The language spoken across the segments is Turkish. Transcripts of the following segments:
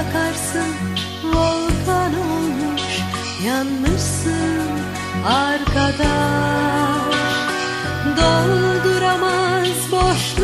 bakarsın volkan olmuş Yanmışsın arkadaş. Dolduramaz boşluğu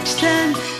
extend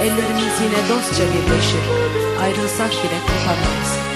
ellerimiz yine dostça birleşir. Ayrılsak bile kopamayız.